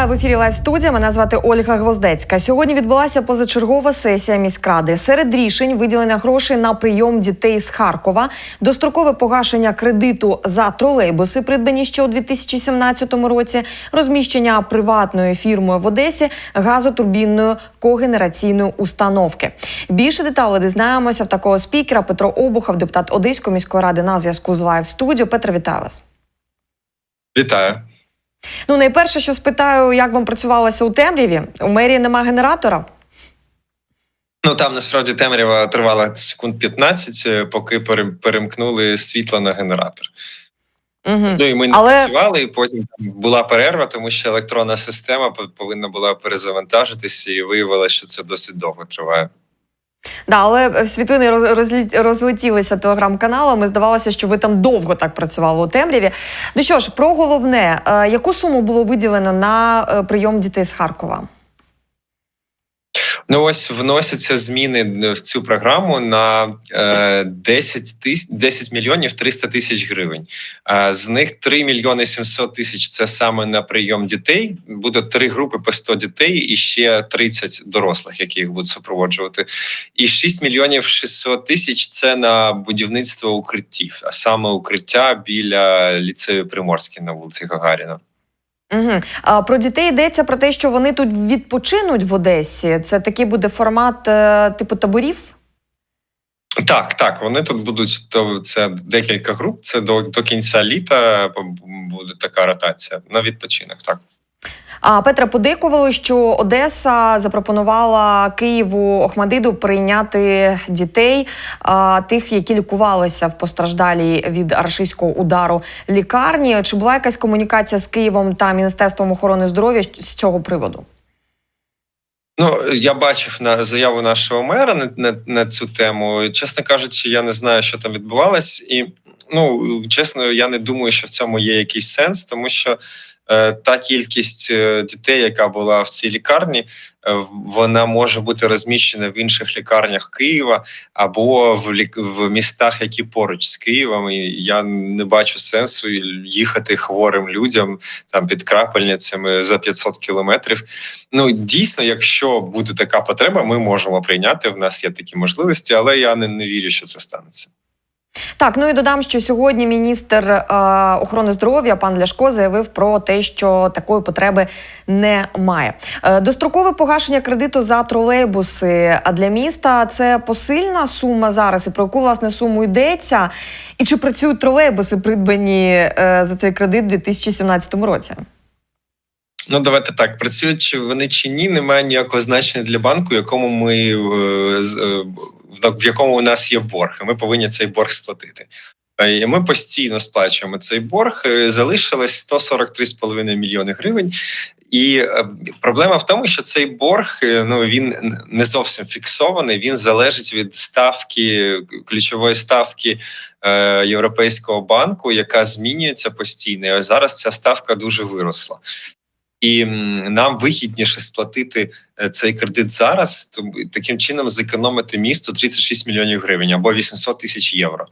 Вітаю в ефірі Лайв студія. Мене звати Ольга Гвоздецька. Сьогодні відбулася позачергова сесія міськради. Серед рішень виділення грошей на прийом дітей з Харкова, дострокове погашення кредиту за тролейбуси, придбані ще у 2017 році, розміщення приватною фірмою в Одесі газотурбінної когенераційної установки. Більше деталей дізнаємося в такого спікера Петро Обухов, депутат Одеської міської ради на зв'язку з Лайв студіо. Петро, вітаю вас. Вітаю. Ну, найперше, що спитаю, як вам працювалося у темряві? У мерії нема генератора. Ну там насправді темрява тривала секунд 15, е, поки перемкнули світло на генератор. Угу. Ну і ми не Але- працювали, і потім була перерва, тому що електронна система повинна була перезавантажитися, і виявилося, що це досить довго триває. Да, але світлини роз- розлетілися телеграм-каналами. Здавалося, що ви там довго так працювали у темряві. Ну що ж, про головне, Е, яку суму було виділено на е, прийом дітей з Харкова? Ну ось вносяться зміни в цю програму на е, 10, тис... 10 мільйонів 300 тисяч гривень. Е, з них 3 мільйони 700 тисяч це саме на прийом дітей. Буде три групи по 100 дітей і ще 30 дорослих, які їх будуть супроводжувати. І 6 мільйонів 600 тисяч це на будівництво укриттів, а саме укриття біля ліцею Приморський на вулиці Гагаріна. Угу. А, про дітей йдеться про те, що вони тут відпочинуть в Одесі. Це такий буде формат е, типу таборів. Так, так, вони тут будуть то це декілька груп. Це до, до кінця літа буде така ротація на відпочинок. Так А Петра подейкували, що Одеса запропонувала Києву Охмадиду прийняти дітей, а, тих, які лікувалися в постраждалій від рашистського удару лікарні. Чи була якась комунікація з Києвом та Міністерством охорони здоров'я з цього приводу? ну я бачив на заяву нашого мера на, на, на цю тему. Чесно кажучи, я не знаю, що там відбувалось, і ну чесно, я не думаю, що в цьому є якийсь сенс, тому що. Е, Та кількість е, дітей, яка була в цій лікарні, е, вона може бути розміщена в інших лікарнях Києва або в лік... в містах, які поруч з Києвом. І я не бачу сенсу їхати хворим людям там під крапельницями за 500 кілометрів. Ну дійсно, якщо буде така потреба, ми можемо прийняти. В нас є такі можливості, але я не, не вірю, що це станеться. Так, ну і додам, що сьогодні міністр е, охорони здоров'я пан Ляшко заявив про те, що такої потреби немає. Е, дострокове погашення кредиту за тролейбуси а для міста це посильна сума зараз. І про яку власне суму йдеться? І чи працюють тролейбуси, придбані е, за цей кредит у 2017 році? Ну давайте так. Працюють чи вони чи ні, немає ніякого значення для банку, якому ми е, е, в- якому у нас є борг. і Ми повинні цей борг сплатити. Е, І ми постійно сплачуємо цей борг. Е, Залишилось 143,5 мільйони гривень. І е, проблема в тому, що цей борг ну він не зовсім фіксований. Він залежить від ставки ключової ставки е, Європейського банку, яка змінюється постійно. І зараз ця ставка дуже виросла. І нам вигідніше сплатити е, цей кредит зараз, тому таким чином зекономити місту 36 мільйонів гривень або 800 тисяч євро.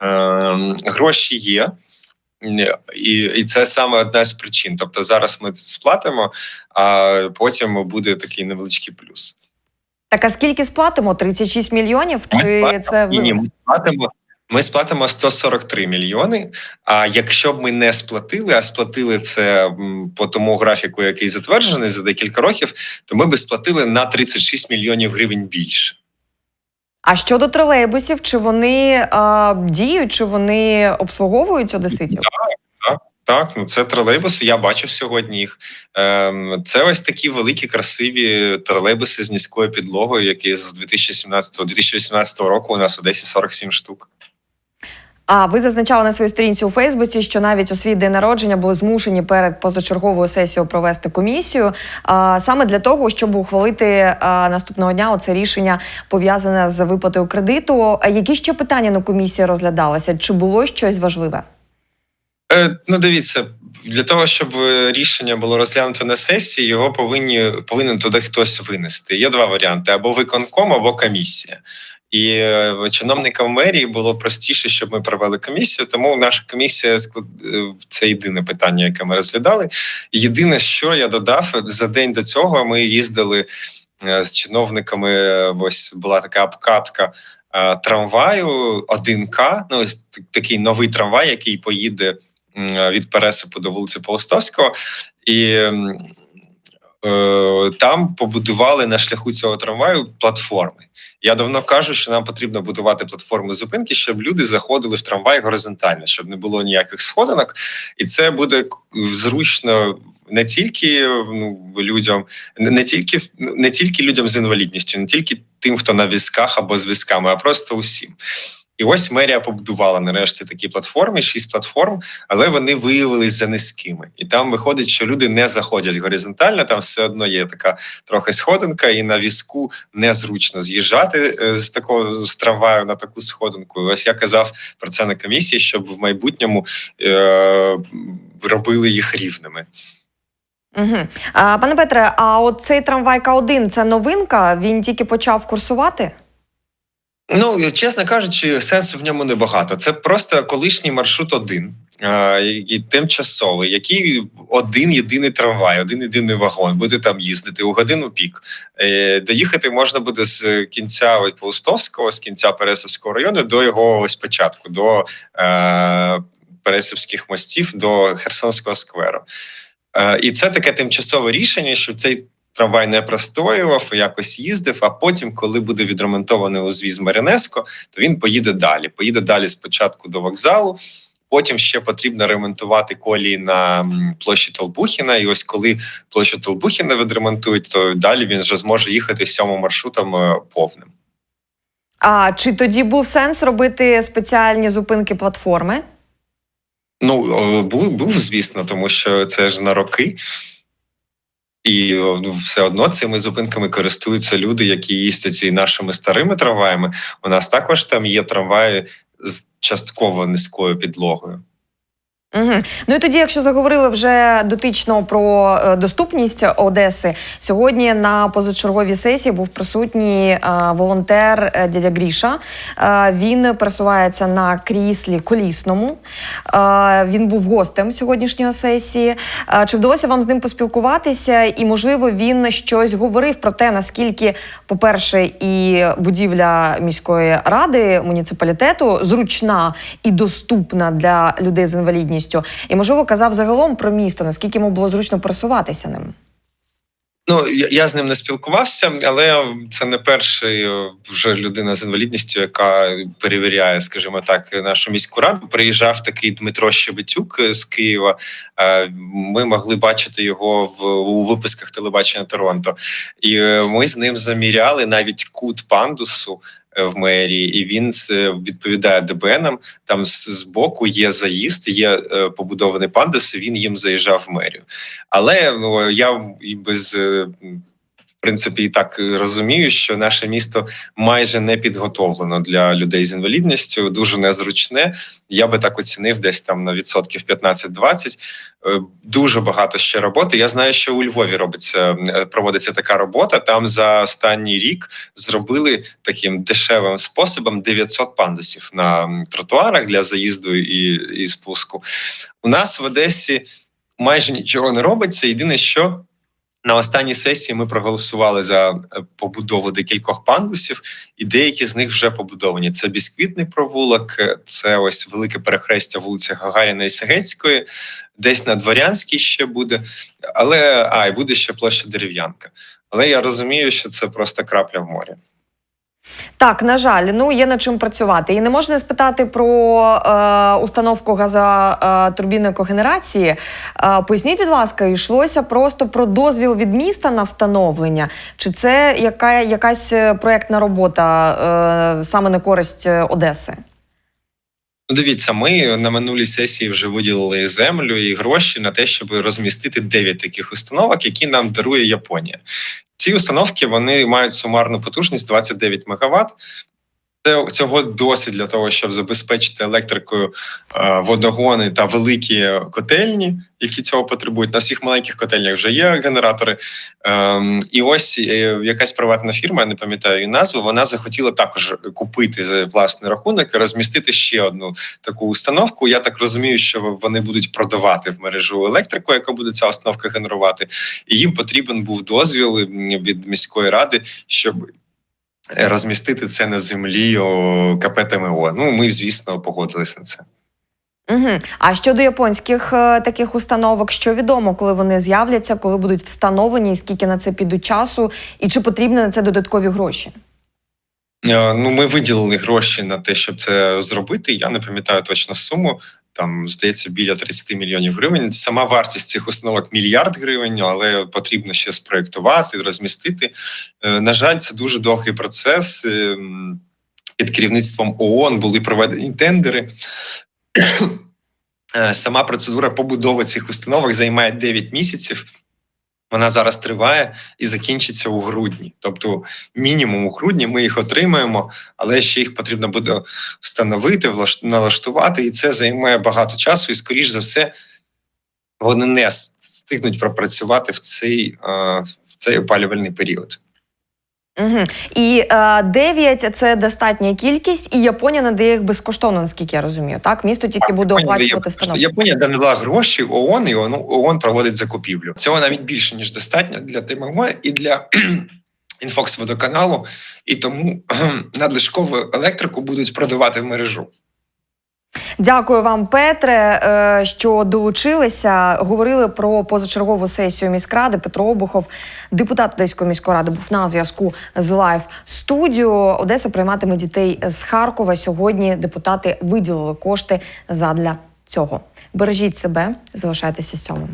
Ем, гроші є, і, і це саме одна з причин. Тобто зараз ми це сплатимо, а потім буде такий невеличкий плюс. Так, а скільки сплатимо? 36 мільйонів? Ми Чи сплатимо- це ні, ні, ми сплатимо. Ми сплатимо 143 мільйони. А якщо б ми не сплатили, а сплатили це по тому графіку, який затверджений за декілька років, то ми би сплатили на 36 мільйонів гривень більше. А щодо тролейбусів, чи вони е, діють, чи вони обслуговують одеситів? Так, ну це тролейбуси. Я бачив сьогодні їх. Ем, це ось такі великі, красиві тролейбуси з низькою підлогою, які з 2017-2018 року у нас в Одесі 47 штук. А ви зазначали на своїй сторінці у Фейсбуці, що навіть у свій день народження були змушені перед позачерговою сесією провести комісію а, саме для того, щоб ухвалити а, наступного дня оце рішення пов'язане з виплатою кредиту. А які ще питання на комісії розглядалися? Чи було щось важливе? Е, ну, дивіться, для того, щоб е, рішення було розглянуто на сесії, його повинні повинен туди хтось винести. Є два варіанти: або виконком, або комісія. І е, чиновникам мерії було простіше, щоб ми провели комісію. Тому наша комісія е, це єдине питання, яке ми розглядали. Єдине, що я додав за день до цього, ми їздили е, з чиновниками. Ось була така обкатка трамваю 1К. Ну ось такий новий трамвай, який поїде від Пересипу до вулиці Полостовського, і там побудували на шляху цього трамваю платформи. Я давно кажу, що нам потрібно будувати платформи зупинки, щоб люди заходили в трамвай горизонтально, щоб не було ніяких сходинок, і це буде зручно. Не тільки ну, людям, не не тільки не тільки людям з інвалідністю, не тільки тим, хто на візках або з візками, а просто усім. І ось мерія побудувала нарешті такі платформи, шість платформ, але вони виявились за низькими. І там виходить, що люди не заходять горизонтально, там все одно є така трохи сходинка, і на візку незручно з'їжджати е, з такого з трамваю на таку сходинку. І ось я казав про це на комісії, щоб в майбутньому е, робили їх рівними. Угу. А, пане Петре, а от цей трамвай К1 це новинка? Він тільки почав курсувати? Ну, чесно кажучи, сенсу в ньому небагато. Це просто колишній маршрут один. а, І тимчасовий, який один єдиний трамвай, один єдиний вагон буде там їздити у годину пік. Е, Доїхати можна буде з кінця ось Полостовського, з кінця Пересовського району до його ось початку, до е, Пересовських мостів, до Херсонського скверу. Е, І це таке тимчасове рішення, що цей трамвай не простоював, якось їздив. А потім, коли буде відремонтований узвіз Маринеско, то він поїде далі. Поїде далі спочатку до вокзалу. Потім ще потрібно ремонтувати колії на площі Толбухіна. І ось коли площу Толбухіна відремонтують, то далі він вже зможе їхати сьомим маршрутом е, повним. А чи тоді був сенс робити спеціальні зупинки платформи? Ну був, був звісно, тому що це ж на роки. І ну, все одно цими зупинками користуються люди, які їздять і нашими старими трамваями. У нас також там є трамваї з частково низькою підлогою. Угу. Ну і тоді, якщо заговорили вже дотично про е, доступність Одеси, сьогодні на позачерговій сесії був присутній е, волонтер е, дядя Гріша. Він пересувається на кріслі колісному. Він був гостем сьогоднішньої сесії. Чи вдалося вам з ним поспілкуватися? І, можливо, він щось говорив про те, наскільки, по-перше, і будівля міської ради муніципалітету зручна і доступна для людей з інвалідністю. І можливо казав загалом про місто, наскільки йому було зручно пересуватися ним. Ну я, я з ним не спілкувався, але це не перший е, вже людина з інвалідністю, яка перевіряє, скажімо так, нашу міську раду. Приїжджав такий Дмитро Щебетюк з Києва. Е, Ми могли бачити його в у випусках телебачення Торонто, і е, ми з ним заміряли навіть кут пандусу. Е, В мерії, і він е, відповідає ДБНам. Там з боку є заїзд, є е, побудований пандус. Він їм заїжджав в мерію. Але ну я без принципі і так розумію, що наше місто майже не підготовлено для людей з інвалідністю, дуже незручне. Я би так оцінив десь там на відсотків 15-20. Е, Дуже багато ще роботи. Я знаю, що у Львові робиться е, проводиться така робота. Там за останній рік зробили таким дешевим способом 900 пандусів на тротуарах для заїзду і, і спуску. У нас в Одесі майже нічого не робиться. Єдине, що на останній сесії ми проголосували за е, побудову декількох пандусів, і деякі з них вже побудовані. Це бісквітний провулок, е, це ось велике перехрестя вулиці Гагаріна і Сегецької, десь на Дворянській ще буде, але а і буде ще площа Дерев'янка. Але я розумію, що це просто крапля в морі. Так, на жаль, ну є над чим працювати. І не можна спитати про е, установку газотурбінної когенерації. Е, поясніть, будь ласка, йшлося просто про дозвіл від міста на встановлення, чи це яка, якась е, проєктна робота е, саме на користь е, Одеси? Ну, дивіться, ми на минулій сесії вже виділили землю і гроші на те, щоб розмістити 9 таких установок, які нам дарує Японія. Ці установки вони мають сумарну потужність 29 МВт. Цього досить для того, щоб забезпечити електрикою е, водогони та великі котельні, які цього потребують. На всіх маленьких котельнях вже є генератори. Ем, і ось е, якась приватна фірма, я не пам'ятаю її назву. Вона захотіла також купити за власний рахунок і розмістити ще одну таку установку. Я так розумію, що вони будуть продавати в мережу електрику, яка буде ця установка генерувати. І їм потрібен був дозвіл від міської ради, щоб розмістити це на землі о, КП ТМО. Ну, ми, звісно, погодились на це. Угу. А щодо японських е, таких установок, що відомо, коли вони з'являться, коли будуть встановлені, і скільки на це підуть часу, і чи потрібні на це додаткові гроші? Е, Ну, ми виділили гроші на те, щоб це зробити. Я не пам'ятаю точно суму. Там здається біля 30 мільйонів гривень. Сама вартість цих установок мільярд гривень, але потрібно ще спроектувати, розмістити. Е, На жаль, це дуже довгий процес. Е, Під керівництвом ООН були проведені тендери. Е, Сама процедура побудови цих установок займає 9 місяців. Вона зараз триває і закінчиться у грудні. Тобто, мінімум у грудні ми їх отримаємо, але ще їх потрібно буде встановити, налаштувати, і це займає багато часу. І, скоріш за все, вони не встигнуть пропрацювати в цей, в цей опалювальний період. Угу. І е, 9 – це достатня кількість, і Японія надає їх безкоштовно, наскільки я розумію. Так, місто тільки буде Японія дає оплачувати встановку. Японія дала гроші ООН, і ООН, ООН проводить закупівлю. Цього навіть більше ніж достатньо для ТМО і для інфокс водоканалу, і тому надлишкову електрику будуть продавати в мережу. Дякую вам, Петре, е, що долучилися. Говорили про позачергову сесію міськради. Петро Обухов, депутат Одеської міської ради, був на зв'язку з Лайв студіо. Одеса прийматиме дітей з Харкова. Сьогодні депутати виділили кошти задля цього. Бережіть себе, залишайтеся цьому.